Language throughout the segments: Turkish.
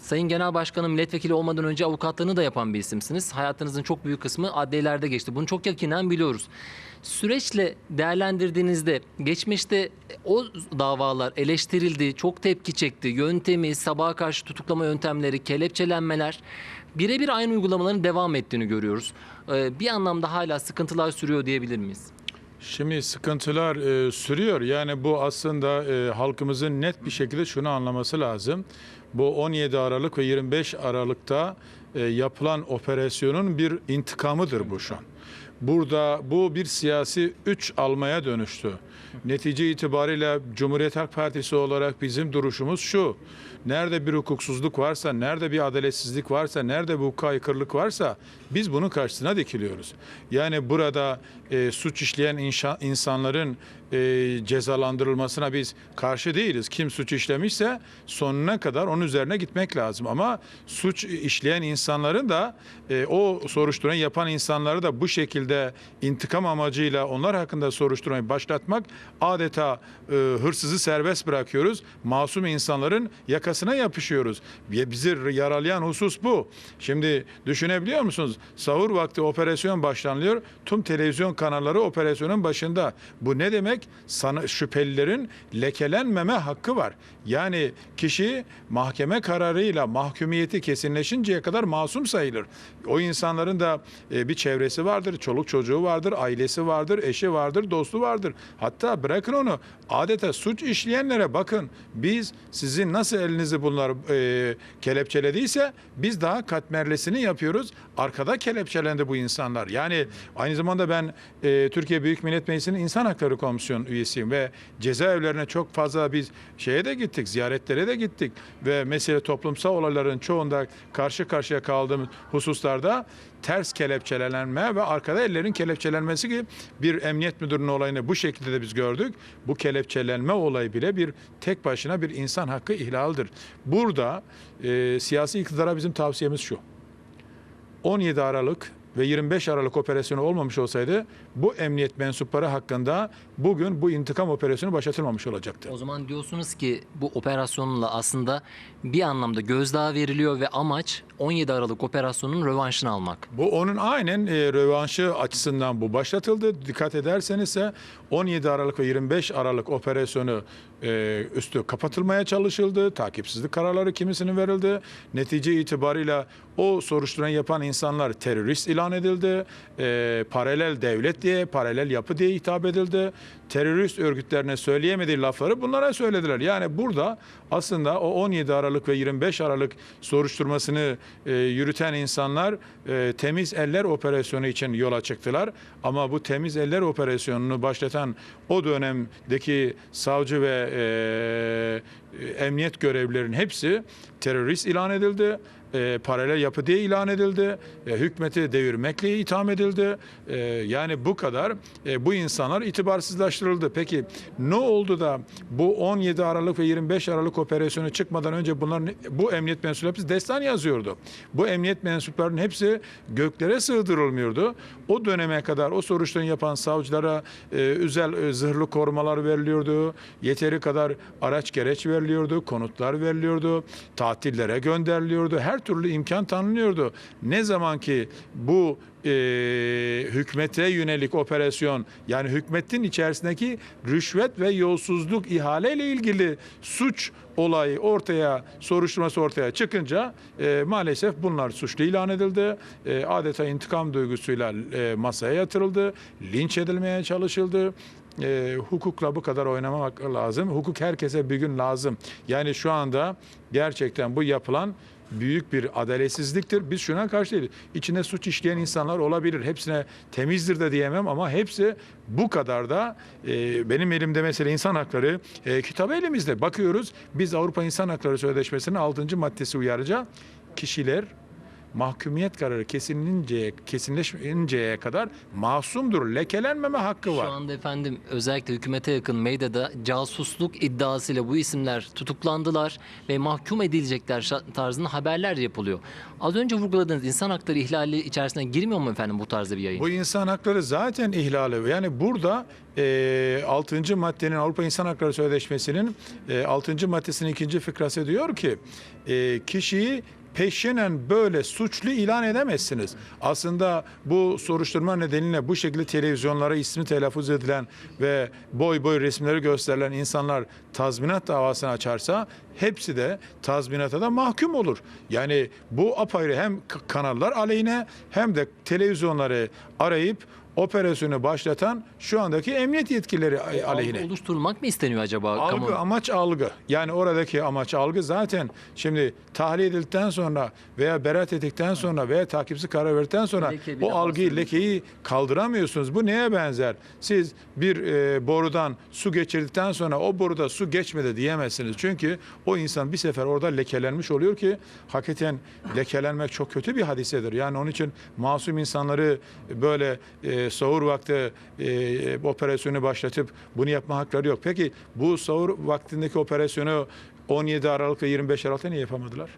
Sayın Genel Başkanım milletvekili olmadan önce avukatlığını da yapan bir isimsiniz. Hayatınızın çok büyük kısmı adliyelerde geçti. Bunu çok yakinen biliyoruz. Süreçle değerlendirdiğinizde geçmişte o davalar eleştirildi, çok tepki çekti. Yöntemi, sabaha karşı tutuklama yöntemleri, kelepçelenmeler birebir aynı uygulamaların devam ettiğini görüyoruz. Ee, Bir anlamda hala sıkıntılar sürüyor diyebilir miyiz? Şimdi sıkıntılar e, sürüyor. Yani bu aslında e, halkımızın net bir şekilde şunu anlaması lazım. Bu 17 Aralık ve 25 Aralık'ta e, yapılan operasyonun bir intikamıdır bu şu an. Burada bu bir siyasi üç almaya dönüştü. Netice itibariyle Cumhuriyet Halk Partisi olarak bizim duruşumuz şu. Nerede bir hukuksuzluk varsa, nerede bir adaletsizlik varsa, nerede bir hukuka aykırılık varsa biz bunun karşısına dikiliyoruz. Yani burada e, suç işleyen inşa- insanların e, cezalandırılmasına biz karşı değiliz. Kim suç işlemişse sonuna kadar onun üzerine gitmek lazım. Ama suç işleyen insanların da e, o soruşturma yapan insanları da bu şekilde intikam amacıyla onlar hakkında soruşturmayı başlatmak adeta e, hırsızı serbest bırakıyoruz. Masum insanların yakasına yapışıyoruz. Bizi yaralayan husus bu. Şimdi düşünebiliyor musunuz? Sahur vakti operasyon başlanıyor. Tüm televizyon kanalları operasyonun başında. Bu ne demek? Sana, şüphelilerin lekelenmeme hakkı var. Yani kişi mahkeme kararıyla mahkumiyeti kesinleşinceye kadar masum sayılır. O insanların da e, bir çevresi vardır, çoluk çocuğu vardır, ailesi vardır, eşi vardır, dostu vardır. Hatta bırakın onu adeta suç işleyenlere bakın. Biz sizin nasıl elinizi bunlar e, kelepçelediyse biz daha katmerlisini yapıyoruz. Arkada kelepçelendi bu insanlar. Yani aynı zamanda ben e, Türkiye Büyük Millet Meclisi'nin İnsan Hakları Komisyonu üyesiyim ve cezaevlerine çok fazla biz şeye de gittik, ziyaretlere de gittik ve mesela toplumsal olayların çoğunda karşı karşıya kaldığımız hususlarda ters kelepçelenme ve arkada ellerin kelepçelenmesi gibi bir emniyet müdürünün olayını bu şekilde de biz gördük. Bu kelepçelenme olayı bile bir tek başına bir insan hakkı ihlaldir. Burada e, siyasi iktidara bizim tavsiyemiz şu. 17 Aralık ve 25 Aralık operasyonu olmamış olsaydı bu emniyet mensupları hakkında bugün bu intikam operasyonu başlatılmamış olacaktı. O zaman diyorsunuz ki bu operasyonla aslında bir anlamda gözdağı veriliyor ve amaç 17 Aralık operasyonunun rövanşını almak. Bu onun aynen e, rövanşı açısından bu başlatıldı. Dikkat ederseniz ise 17 Aralık ve 25 Aralık operasyonu e, üstü kapatılmaya çalışıldı. Takipsizlik kararları kimisinin verildi. Netice itibariyle o soruşturma yapan insanlar terörist ilan edildi. E, paralel devlet diye, paralel yapı diye hitap edildi. Terörist örgütlerine söyleyemediği lafları bunlara söylediler. Yani burada aslında o 17 Aralık ve 25 Aralık soruşturmasını e, yürüten insanlar e, temiz eller operasyonu için yola çıktılar. Ama bu temiz eller operasyonunu başlatan o dönemdeki savcı ve e, emniyet görevlilerinin hepsi terörist ilan edildi. E, paralel yapı diye ilan edildi. E, hükümeti devirmekle itham edildi. E, yani bu kadar e, bu insanlar itibarsızlaştırıldı. Peki ne oldu da bu 17 Aralık ve 25 Aralık operasyonu çıkmadan önce bunların bu emniyet mensupları hepsi destan yazıyordu. Bu emniyet mensuplarının hepsi göklere sığdırılmıyordu. O döneme kadar o soruşturma yapan savcılara e, özel e, zırhlı korumalar veriliyordu. Yeteri kadar araç gereç veriliyordu, konutlar veriliyordu, tatillere gönderiliyordu. Her türlü imkan tanınıyordu. Ne zaman ki bu e, hükümete yönelik operasyon yani hükümetin içerisindeki rüşvet ve yolsuzluk ihaleyle ilgili suç olayı ortaya soruşturması ortaya çıkınca e, maalesef bunlar suçlu ilan edildi. E, adeta intikam duygusuyla e, masaya yatırıldı. Linç edilmeye çalışıldı. E, hukukla bu kadar oynamamak lazım. Hukuk herkese bir gün lazım. Yani şu anda gerçekten bu yapılan büyük bir adaletsizliktir. Biz şuna karşı değiliz. İçinde suç işleyen insanlar olabilir. Hepsine temizdir de diyemem ama hepsi bu kadar da e, benim elimde mesela insan hakları e, kitabı elimizde. Bakıyoruz biz Avrupa İnsan Hakları Sözleşmesi'nin 6. maddesi uyarıca kişiler mahkumiyet kararı kesinlinceye, kesinleşinceye kadar masumdur. Lekelenmeme hakkı Şu var. anda efendim özellikle hükümete yakın medyada casusluk iddiasıyla bu isimler tutuklandılar ve mahkum edilecekler tarzında haberler yapılıyor. Az önce vurguladığınız insan hakları ihlali içerisine girmiyor mu efendim bu tarzda bir yayın? Bu insan hakları zaten ihlali. Yani burada e, 6. maddenin Avrupa İnsan Hakları Sözleşmesi'nin e, 6. maddesinin ikinci fıkrası diyor ki e, kişiyi peşinen böyle suçlu ilan edemezsiniz. Aslında bu soruşturma nedeniyle bu şekilde televizyonlara ismi telaffuz edilen ve boy boy resimleri gösterilen insanlar tazminat davasını açarsa hepsi de tazminata da mahkum olur. Yani bu apayrı hem kanallar aleyhine hem de televizyonları arayıp operasyonu başlatan şu andaki emniyet yetkilileri aleyhine. Algı oluşturulmak mı isteniyor acaba? Algı, kamuoyu? amaç algı. Yani oradaki amaç algı zaten şimdi tahliye edildikten sonra veya beraat ettikten sonra veya takipsiz karar verdikten sonra Leke o algıyı, lekeyi kaldıramıyorsunuz. Bu neye benzer? Siz bir e, borudan su geçirdikten sonra o boruda su geçmedi diyemezsiniz. Çünkü o insan bir sefer orada lekelenmiş oluyor ki hakikaten lekelenmek çok kötü bir hadisedir. Yani onun için masum insanları böyle e, sahur vakti e, operasyonu başlatıp bunu yapma hakları yok. Peki bu sahur vaktindeki operasyonu 17 Aralık ve 25 Aralık'ta niye yapamadılar?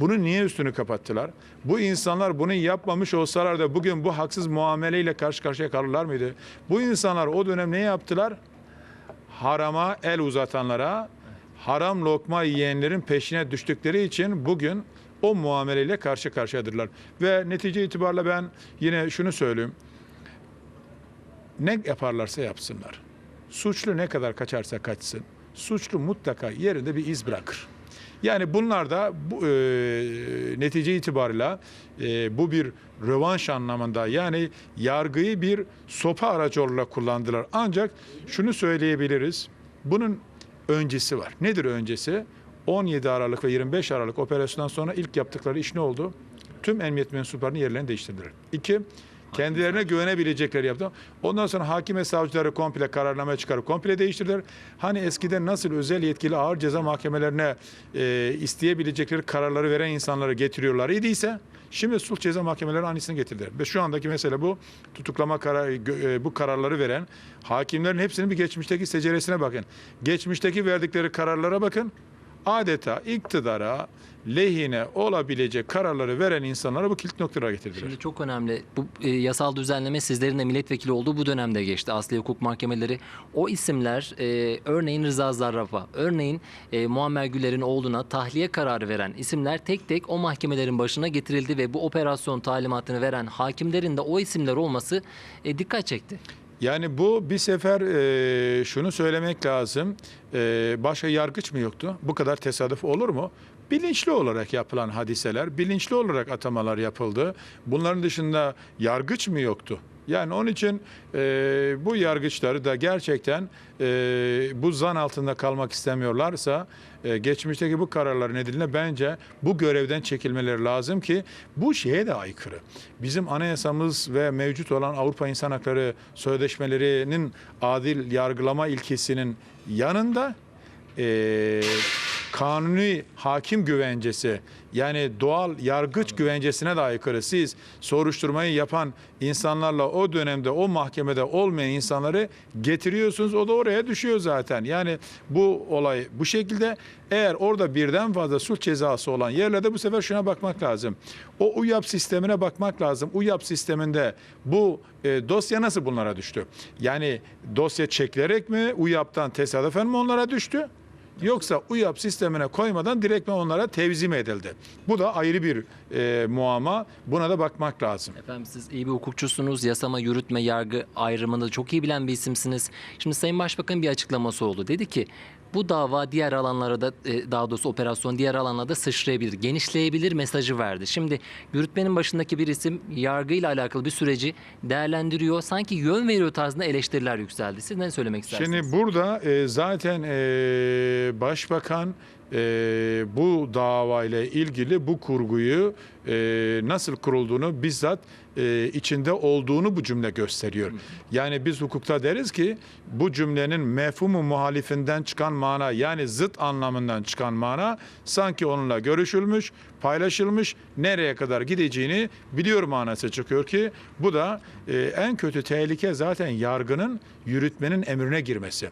Bunu niye üstünü kapattılar? Bu insanlar bunu yapmamış olsalar da bugün bu haksız muameleyle karşı karşıya kalırlar mıydı? Bu insanlar o dönem ne yaptılar? Harama el uzatanlara, haram lokma yiyenlerin peşine düştükleri için bugün o muameleyle karşı karşıyadırlar. Ve netice itibariyle ben yine şunu söyleyeyim. Ne yaparlarsa yapsınlar. Suçlu ne kadar kaçarsa kaçsın. Suçlu mutlaka yerinde bir iz bırakır. Yani bunlar da bu, e, netice itibariyle e, bu bir rövanş anlamında yani yargıyı bir sopa aracı olarak kullandılar. Ancak şunu söyleyebiliriz. Bunun öncesi var. Nedir öncesi? 17 Aralık ve 25 Aralık operasyondan sonra ilk yaptıkları iş ne oldu? Tüm emniyet mensuplarının yerlerini değiştirdiler. İki, kendilerine güvenebilecekleri yaptı. Ondan sonra hakim ve savcıları komple kararname çıkarıp komple değiştirdiler. Hani eskiden nasıl özel yetkili ağır ceza mahkemelerine e, isteyebilecekleri kararları veren insanları getiriyorlar idiyse şimdi sulh ceza mahkemeleri aynısını getirdiler. Ve şu andaki mesele bu tutuklama kararı gö- e, bu kararları veren hakimlerin hepsinin bir geçmişteki seceresine bakın. Geçmişteki verdikleri kararlara bakın. Adeta iktidara lehine olabilecek kararları veren insanlara bu kilit noktalara getirdiler. Şimdi çok önemli. Bu e, yasal düzenleme sizlerin de milletvekili olduğu bu dönemde geçti. Asli hukuk mahkemeleri. O isimler e, örneğin Rıza Zarrab'a, örneğin e, Muammer Güler'in oğluna tahliye kararı veren isimler tek tek o mahkemelerin başına getirildi ve bu operasyon talimatını veren hakimlerin de o isimler olması e, dikkat çekti. Yani bu bir sefer e, şunu söylemek lazım. E, başka yargıç mı yoktu? Bu kadar tesadüf olur mu? Bilinçli olarak yapılan hadiseler, bilinçli olarak atamalar yapıldı. Bunların dışında yargıç mı yoktu? Yani onun için e, bu yargıçları da gerçekten e, bu zan altında kalmak istemiyorlarsa e, geçmişteki bu kararlar nedeniyle bence bu görevden çekilmeleri lazım ki bu şeye de aykırı. Bizim anayasamız ve mevcut olan Avrupa İnsan Hakları Sözleşmelerinin adil yargılama ilkesinin yanında e, kanuni hakim güvencesi yani doğal yargıç güvencesine de aykırı. Siz soruşturmayı yapan insanlarla o dönemde o mahkemede olmayan insanları getiriyorsunuz. O da oraya düşüyor zaten. Yani bu olay bu şekilde eğer orada birden fazla suç cezası olan yerlerde bu sefer şuna bakmak lazım. O UYAP sistemine bakmak lazım. UYAP sisteminde bu e, dosya nasıl bunlara düştü? Yani dosya çekilerek mi UYAP'tan tesadüfen mi onlara düştü? Yoksa UYAP sistemine koymadan direktmen onlara tevzim edildi. Bu da ayrı bir e, muamma. Buna da bakmak lazım. Efendim siz iyi bir hukukçusunuz. Yasama, yürütme, yargı ayrımını çok iyi bilen bir isimsiniz. Şimdi Sayın Başbakan bir açıklaması oldu. Dedi ki bu dava diğer alanlara da e, daha doğrusu operasyon diğer alanlarda sıçrayabilir, genişleyebilir mesajı verdi. Şimdi yürütmenin başındaki bir isim yargıyla alakalı bir süreci değerlendiriyor. Sanki yön veriyor tarzında eleştiriler yükseldi. Siz ne söylemek istersiniz? Şimdi burada e, zaten e, başbakan e, bu davayla ilgili bu kurguyu e, nasıl kurulduğunu bizzat e, içinde olduğunu bu cümle gösteriyor. Yani biz hukukta deriz ki bu cümlenin mefhumu muhalifinden çıkan mana yani zıt anlamından çıkan mana sanki onunla görüşülmüş, paylaşılmış, nereye kadar gideceğini biliyor manası çıkıyor ki bu da e, en kötü tehlike zaten yargının yürütmenin emrine girmesi.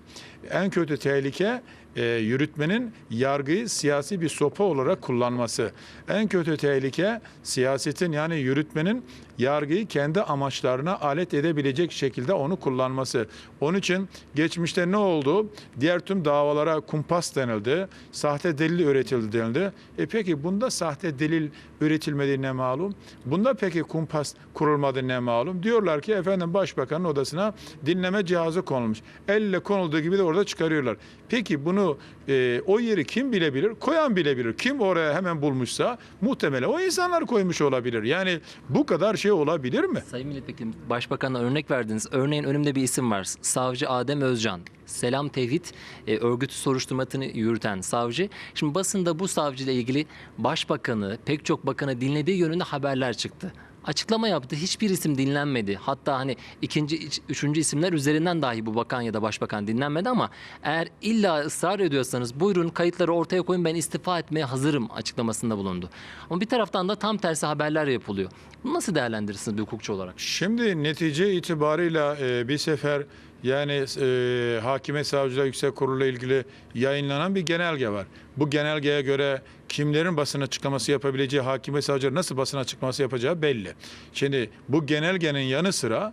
En kötü tehlike e, yürütmenin yargıyı siyasi bir sopa olarak kullanması. En kötü tehlike siyasetin yani yürütmenin yargıyı kendi amaçlarına alet edebilecek şekilde onu kullanması. Onun için geçmişte ne oldu? Diğer tüm davalara kumpas denildi. Sahte delil üretildi denildi. E peki bunda sahte delil üretilmediği ne malum? Bunda peki kumpas kurulmadı ne malum? Diyorlar ki efendim başbakanın odasına dinleme cihazı konulmuş. Elle konulduğu gibi de orada çıkarıyorlar. Peki bunu e, o yeri kim bilebilir? Koyan bilebilir. Kim oraya hemen bulmuşsa muhtemelen o insanlar koymuş olabilir. Yani bu kadar şey olabilir mi? Sayın Milletvekilim, Başbakan'a örnek verdiniz. Örneğin önümde bir isim var. Savcı Adem Özcan. Selam Tevhid e, örgütü soruşturmasını yürüten savcı. Şimdi basında bu savcıyla ilgili başbakanı, pek çok bakanı dinlediği yönünde haberler çıktı. Açıklama yaptı. Hiçbir isim dinlenmedi. Hatta hani ikinci, üçüncü isimler üzerinden dahi bu bakan ya da başbakan dinlenmedi ama eğer illa ısrar ediyorsanız buyurun kayıtları ortaya koyun ben istifa etmeye hazırım açıklamasında bulundu. Ama bir taraftan da tam tersi haberler yapılıyor. Bunu nasıl değerlendirirsiniz bir hukukçu olarak? Şimdi netice itibarıyla e, bir sefer yani e, Hakime Savcılar Yüksek Kurulu ile ilgili yayınlanan bir genelge var. Bu genelgeye göre kimlerin basın açıklaması yapabileceği, Hakime Savcılar nasıl basın açıklaması yapacağı belli. Şimdi bu genelgenin yanı sıra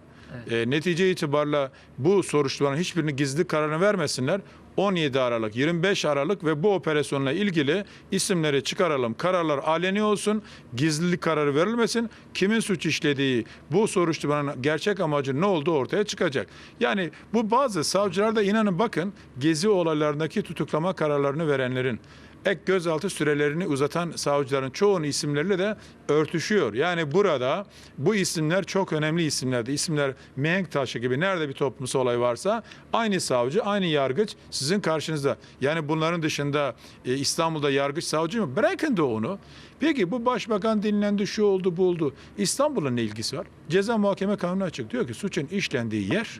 e, netice itibarıyla bu soruşturmanın hiçbirini gizli kararını vermesinler. 17 Aralık, 25 Aralık ve bu operasyonla ilgili isimleri çıkaralım. Kararlar aleni olsun, gizlilik kararı verilmesin. Kimin suç işlediği, bu soruşturmanın gerçek amacı ne olduğu ortaya çıkacak. Yani bu bazı savcılar da inanın bakın gezi olaylarındaki tutuklama kararlarını verenlerin ek gözaltı sürelerini uzatan savcıların çoğunun isimleriyle de örtüşüyor. Yani burada bu isimler çok önemli isimlerdi. İsimler mihenk taşı gibi nerede bir toplumsal olay varsa aynı savcı, aynı yargıç sizin karşınızda. Yani bunların dışında e, İstanbul'da yargıç savcı mı? Bırakın da onu. Peki bu başbakan dinlendi, şu oldu, bu oldu. İstanbul'un ne ilgisi var? Ceza muhakeme kanunu açık. Diyor ki suçun işlendiği yer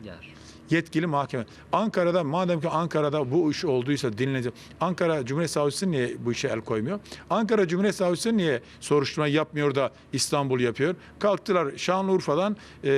yetkili mahkeme. Ankara'da madem ki Ankara'da bu iş olduysa dinlenecek. Ankara Cumhuriyet Savcısı niye bu işe el koymuyor? Ankara Cumhuriyet Savcısı niye soruşturma yapmıyor da İstanbul yapıyor? Kalktılar Şanlıurfa'dan e,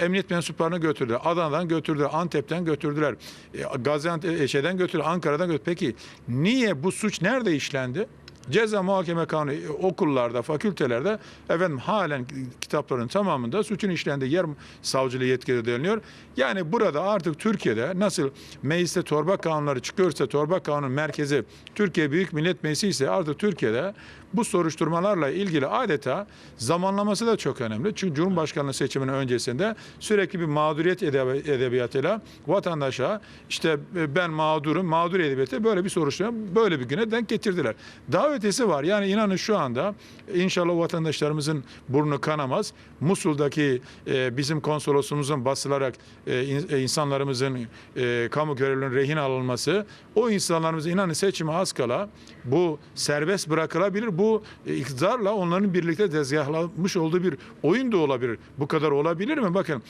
emniyet mensuplarını götürdüler. Adana'dan götürdüler. Antep'ten götürdüler. E, Gaziantep götürdüler. Ankara'dan götürdüler. Peki niye bu suç nerede işlendi? Ceza muhakeme kanunu okullarda, fakültelerde efendim halen kitapların tamamında suçun işlendiği yer savcılığı yetkili deniliyor. Yani burada artık Türkiye'de nasıl mecliste torba kanunları çıkıyorsa torba kanun merkezi Türkiye Büyük Millet Meclisi ise artık Türkiye'de bu soruşturmalarla ilgili adeta zamanlaması da çok önemli. Çünkü Cumhurbaşkanlığı seçiminin öncesinde sürekli bir mağduriyet edebi- edebiyatıyla vatandaşa işte ben mağdurum, mağdur edebiyatı böyle bir soruşturma böyle bir güne denk getirdiler. Daha ötesi var. Yani inanın şu anda inşallah vatandaşlarımızın burnu kanamaz. Musul'daki e, bizim konsolosumuzun basılarak e, e, insanlarımızın e, kamu görevlilerinin rehin alınması o insanlarımız inanın seçime az kala bu serbest bırakılabilir. Bu e, iktidarla onların birlikte tezgahlamış olduğu bir oyun da olabilir. Bu kadar olabilir mi? Bakın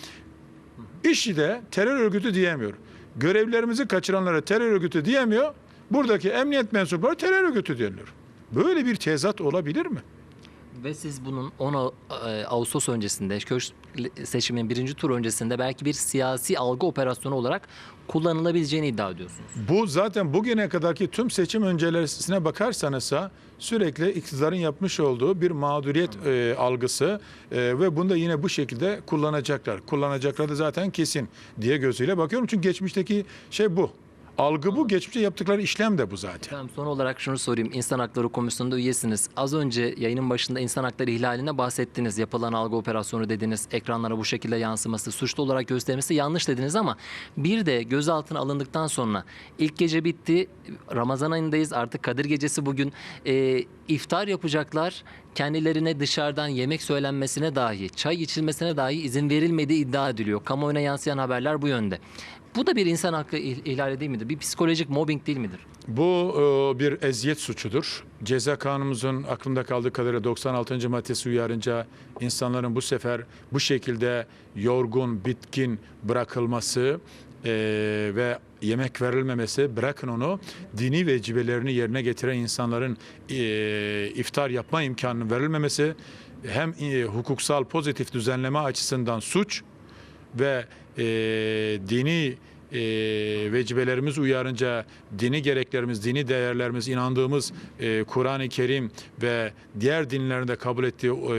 İşçi'de terör örgütü diyemiyor. Görevlerimizi kaçıranlara terör örgütü diyemiyor. Buradaki emniyet mensupları terör örgütü deniliyor. Böyle bir tezat olabilir mi? Ve siz bunun 10 Ağ- e, Ağustos öncesinde, köşk seçiminin birinci tur öncesinde belki bir siyasi algı operasyonu olarak kullanılabileceğini iddia ediyorsunuz. Bu zaten bugüne kadarki tüm seçim öncesine bakarsanızsa sürekli iktidarın yapmış olduğu bir mağduriyet e, algısı e, ve bunu da yine bu şekilde kullanacaklar. Kullanacaklar da zaten kesin diye gözüyle bakıyorum. Çünkü geçmişteki şey bu. Algı bu, geçmişte yaptıkları işlem de bu zaten. Efendim son olarak şunu sorayım. İnsan Hakları Komisyonu'nda üyesiniz. Az önce yayının başında insan hakları ihlaline bahsettiniz. Yapılan algı operasyonu dediniz. Ekranlara bu şekilde yansıması, suçlu olarak göstermesi yanlış dediniz ama bir de gözaltına alındıktan sonra ilk gece bitti. Ramazan ayındayız. Artık Kadir Gecesi bugün. Ee, iftar yapacaklar. Kendilerine dışarıdan yemek söylenmesine dahi, çay içilmesine dahi izin verilmediği iddia ediliyor. Kamuoyuna yansıyan haberler bu yönde. Bu da bir insan hakkı ih- ihlali değil midir? Bir psikolojik mobbing değil midir? Bu e, bir eziyet suçudur. Ceza kanunumuzun aklımda kaldığı kadarıyla 96. maddesi uyarınca insanların bu sefer bu şekilde yorgun, bitkin bırakılması e, ve yemek verilmemesi, bırakın onu dini vecibelerini yerine getiren insanların e, iftar yapma imkanının verilmemesi hem e, hukuksal pozitif düzenleme açısından suç ve e, dini e, vecibelerimiz uyarınca dini gereklerimiz, dini değerlerimiz, inandığımız e, Kur'an-ı Kerim ve diğer dinlerinde kabul ettiği e,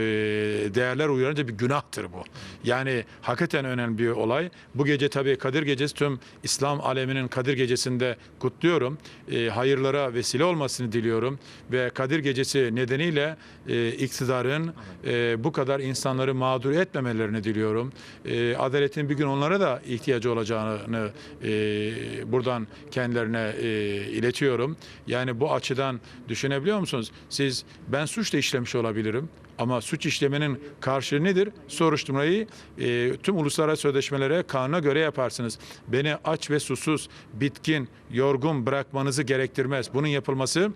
değerler uyarınca bir günahtır bu. Yani hakikaten önemli bir olay. Bu gece tabii Kadir Gecesi tüm İslam aleminin Kadir Gecesi'nde kutluyorum. E, hayırlara vesile olmasını diliyorum ve Kadir Gecesi nedeniyle e, iktidarın e, bu kadar insanları mağdur etmemelerini diliyorum. E, adaletin bir gün onlara da ihtiyacı olacağını e, buradan kendilerine e, iletiyorum. Yani bu açıdan düşünebiliyor musunuz? Siz ben suç da işlemiş olabilirim. Ama suç işlemenin karşılığı nedir? Soruşturmayı e, tüm uluslararası sözleşmelere kanuna göre yaparsınız. Beni aç ve susuz, bitkin, yorgun bırakmanızı gerektirmez. Bunun yapılması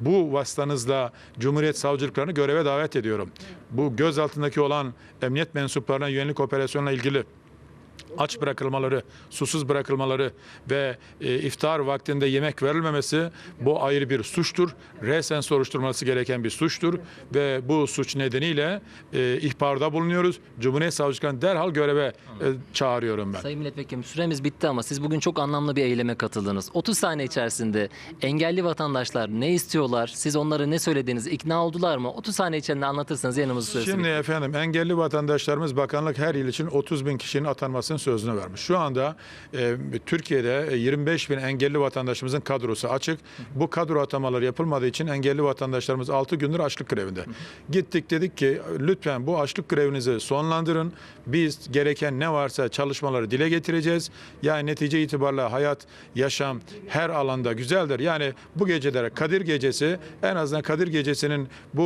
bu vasıtanızla Cumhuriyet savcılıklarını göreve davet ediyorum. Bu göz altındaki olan emniyet mensuplarına yönelik operasyonla ilgili aç bırakılmaları, susuz bırakılmaları ve e, iftar vaktinde yemek verilmemesi bu ayrı bir suçtur. Resen soruşturması gereken bir suçtur ve bu suç nedeniyle e, ihbarda bulunuyoruz. Cumhuriyet Savcılıklarını derhal göreve e, çağırıyorum ben. Sayın Milletvekilim süremiz bitti ama siz bugün çok anlamlı bir eyleme katıldınız. 30 saniye içerisinde engelli vatandaşlar ne istiyorlar? Siz onlara ne söylediniz? İkna oldular mı? 30 saniye içerisinde anlatırsanız yanımızı süresi Şimdi efendim engelli vatandaşlarımız bakanlık her yıl için 30 bin kişinin atanmasının sözünü vermiş. Şu anda e, Türkiye'de e, 25 bin engelli vatandaşımızın kadrosu açık. Bu kadro atamaları yapılmadığı için engelli vatandaşlarımız 6 gündür açlık grevinde. Gittik dedik ki lütfen bu açlık grevinizi sonlandırın. Biz gereken ne varsa çalışmaları dile getireceğiz. Yani netice itibariyle hayat, yaşam her alanda güzeldir. Yani bu gecelere Kadir Gecesi en azından Kadir Gecesi'nin bu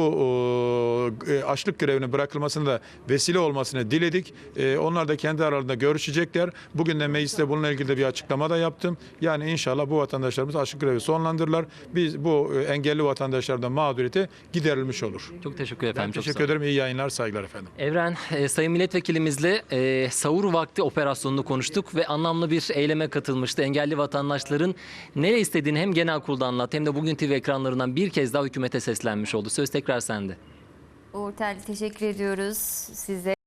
e, açlık grevinin bırakılmasını da vesile olmasını diledik. E, onlar da kendi aralarında görüşecekler. Bugün de mecliste bununla ilgili de bir açıklama da yaptım. Yani inşallah bu vatandaşlarımız açlık grevi sonlandırırlar. Biz bu e, engelli vatandaşlardan mağduriyeti giderilmiş olur. Çok teşekkür ederim. Ben efendim. çok sağ teşekkür ederim. İyi yayınlar, saygılar efendim. Evren, e, Sayın Milletvekilimizle e, sahur vakti operasyonunu konuştuk ve anlamlı bir eyleme katılmıştı. Engelli vatandaşların ne istediğini hem genel kurulda anlat hem de bugün TV ekranlarından bir kez daha hükümete seslenmiş oldu. Söz tekrar sende. Uğur Terli teşekkür ediyoruz size.